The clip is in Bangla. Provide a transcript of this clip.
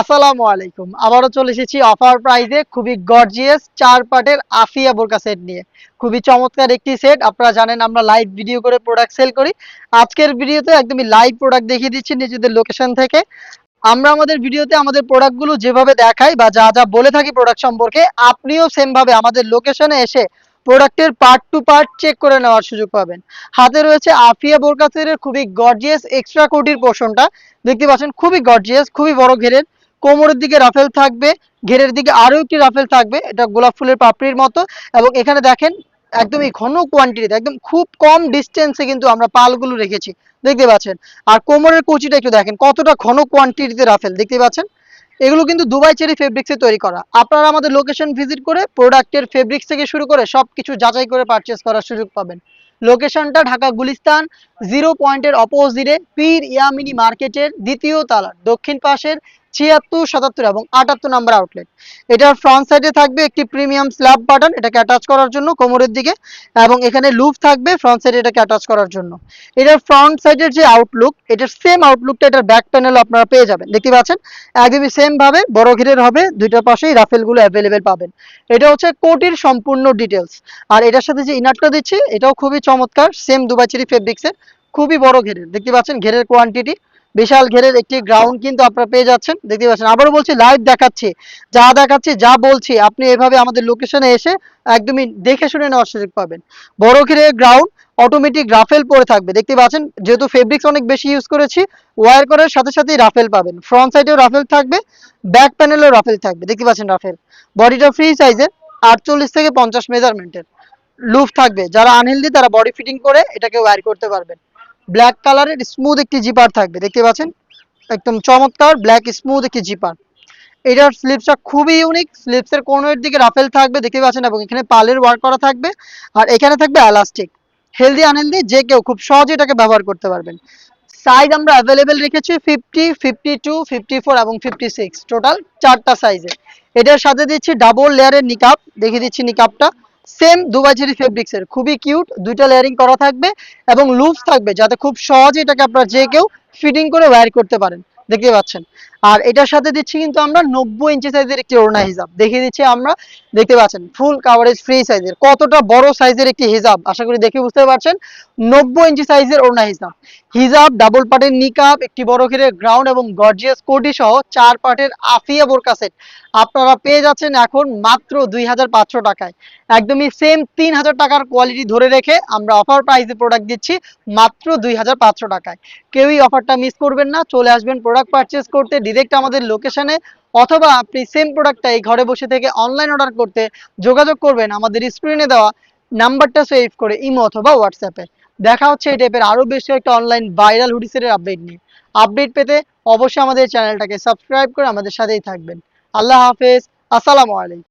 আসসালামু আলাইকুম। আবারও চলে এসেছি অফার প্রাইজে খুবই গর্জিয়াস চার পার্টের আফিয়া বোরকা সেট নিয়ে। খুবই চমৎকার একটি সেট আপনারা জানেন আমরা লাইভ ভিডিও করে প্রোডাক্ট সেল করি। আজকের ভিডিওতে একদমই লাইভ প্রোডাক্ট দেখিয়ে দিচ্ছি নিজেদের লোকেশন থেকে। আমরা আমাদের ভিডিওতে আমাদের প্রোডাক্টগুলো যেভাবে দেখাই বা যা যা বলে থাকি প্রোডাক্ট সম্পর্কে, আপনিও সেম ভাবে আমাদের লোকেশনে এসে প্রোডাক্টের পার্ট টু পার্ট চেক করে নেওয়ার সুযোগ পাবেন। হাতে রয়েছে আফিয়া বোরকা সেটের খুবই গর্জিয়াস এক্সট্রা কোটির পোর্শনটা দেখতে পাচ্ছেন, খুবই গর্জিয়াস খুবই বড় ঘেরের কোমরের দিকে রাফেল থাকবে, ঘেরের দিকে আরও একটি রাফেল থাকবে, এটা গোলাপ ফুলের পাপড়ির মতো। এবং এখানে দেখেন একদমই ঘন কোয়ান্টিটিতে একদম খুব কম ডিস্টেন্সে কিন্তু আমরা পালগুলো রেখেছি। দেখতে পাচ্ছেন? আর কোমরের কুচিটা একটু দেখেন, কতটা ঘন কোয়ান্টিটিতে রাফেল, দেখতে পাচ্ছেন? এগুলো কিন্তু দুবাই চেরি ফেব্রিক্সে তৈরি করা। আপনারা আমাদের লোকেশন ভিজিট করে প্রোডাক্টের ফেব্রিক্স থেকে শুরু করে সব কিছু যাচাই করে পারচেস করার সুযোগ পাবেন। লোকেশনটা ঢাকা গুলিস্তান জিরো পয়েন্টের অপোজিটে পীর ইয়ামিনী মার্কেটের দ্বিতীয় তালার দক্ষিণ পাশের ছিয়াত্তর, সাতাত্তর এবং আটাত্তর নাম্বার আউটলেট এটার ফ্রন্ট সাইডে থাকবে একটি প্রিমিয়াম স্ল্যাব বাটন এটাকে অ্যাটাচ করার জন্য কোমরের দিকে এবং এখানে লুপ থাকবে ফ্রন্ট সাইডে এটাকে অ্যাটাচ করার জন্য। এটার ফ্রন্ট সাইডের যে আউটলুক এটার সেম আউটলুকটা এটার ব্যাক প্যানেল আপনারা পেয়ে যাবেন। দেখতে পাচ্ছেন? একদমই সেম ভাবে বড় ঘিরের হবে, দুইটা পাশেই রাফেলগুলো অ্যাভেলেবেল পাবেন। এটা হচ্ছে কোটির সম্পূর্ণ ডিটেলস আর এটার সাথে যে ইনারটা দিচ্ছি, এটাও খুবই চমৎকার সেম দুবাই চেরি ফেব্রিক্সের খুবই বড় ঘেরের। দেখতে পাচ্ছেন? ঘেরের কোয়ান্টিটি বিশাল ঘেরের একটি গ্রাউন্ড কিন্তু আপনারা পেয়ে যাচ্ছেন। দেখতে পাচ্ছেন, আবারও বলছি লাইভ দেখাচ্ছি। যা দেখাচ্ছি, যা বলছি, আপনি এভাবে আমাদের লোকেশনে এসে একদমই দেখে শুনে নেওয়ার সুযোগ পাবেন। বড় ঘিরের গ্রাউন্ড অটোমেটিক রাফেল পরে থাকবে। দেখতে পাচ্ছেন, যেহেতু ফেব্রিক্স অনেক বেশি ইউজ করেছি ওয়ার করার সাথে সাথেই রাফেল পাবেন। ফ্রন্ট সাইডেও রাফেল থাকবে ব্যাক প্যানেলেও রাফেল থাকবে। দেখতে পাচ্ছেন রাফেল বডিটা ফ্রি সাইজের আটচল্লিশ থেকে পঞ্চাশ মেজারমেন্টের লুফ থাকবে। যারা আনহেলদি তারা বডি ফিটিং করে এটাকে ওয়ার করতে পারবেন। ব্ল্যাক কালারের স্মুথ একটি জিপার থাকবে, দেখতে পাচ্ছেন? একদম চমৎকার ব্ল্যাক স্মুথ একটি জিপার এটার স্লিপসটা খুবই ইউনিক স্লিপসের কোনোর দিকে রাফেল থাকবে, দেখতে পাচ্ছেন? এবং এখানে পালের ওয়ার্ক করা থাকবে, আর এখানে থাকবে এলাস্টিক হেলদি আনহেলদি যে কেউ খুব সহজে এটাকে ব্যবহার করতে পারবেন। সাইজ আমরা অ্যাভেলেবেল রেখেছি fifty fifty two fifty four এবং ফিফটি সিক্স টোটাল চারটা সাইজে এটার সাথে দিচ্ছি ডাবল লেয়ারের নিকাপ দেখিয়ে দিচ্ছি নিকাপটা সেম দুবাইজেরি ফেব্রিক্সের খুবই কিউট দুইটা লেয়ারিং করা থাকবে এবং লুপস থাকবে যাতে খুব সহজে এটাকে আপনারা যে কেউ ফিটিং করে ওয়্যার করতে পারেন। দেখতে পাচ্ছেন। আর এটার সাথে দিচ্ছি কিন্তু আমরা নব্বই ইঞ্চি সাইজের একটি ওড়না হিজাব। দেখিয়ে দিচ্ছি আমরা, দেখতে পাচ্ছেন ফুল কাভারেজ ফ্রি সাইজের কতটা বড় সাইজের একটি হিজাব? আশা করি দেখে বুঝতে পারছেন। নব্বই ইঞ্চি সাইজের ওড়না হিজাব। হিজাব ডাবল পার্টের নিকাপ একটি বড় ঘিরের গ্রাউন্ড এবং গর্জিয়াস কোটি সহ চার পার্টের আফিয়া বোরকা সেট আপনারা পেয়ে যাচ্ছেন এখন মাত্র দুই হাজার পাঁচশো টাকায়। একদমই সেম তিন হাজার টাকার কোয়ালিটি ধরে রেখে আমরা অফার প্রাইসে প্রোডাক্ট দিচ্ছি মাত্র দুই হাজার পাঁচশো টাকায়। কেউই অফারটা মিস করবেন না, চলে আসবেন প্রোডাক্ট পারচেস করতে ডিরেক্ট আমাদের লোকেশনে অথবা আপনি সেম প্রোডাক্টটা এই ঘরে বসে থেকে অনলাইন অর্ডার করতে যোগাযোগ করবেন। আমাদের স্ক্রিনে দেওয়া নাম্বারটা সেভ করে ইমো অথবা হোয়াটসঅ্যাপে দেখা হচ্ছে এই টাইপের আরও বেশ একটা অনলাইন ভাইরাল হুডিসের আপডেট নিয়ে। আপডেট পেতে অবশ্যই আমাদের চ্যানেলটাকে সাবস্ক্রাইব করে আমাদের সাথেই থাকবেন। আল্লাহ হাফেজ, আসসালামু আলাইকুম।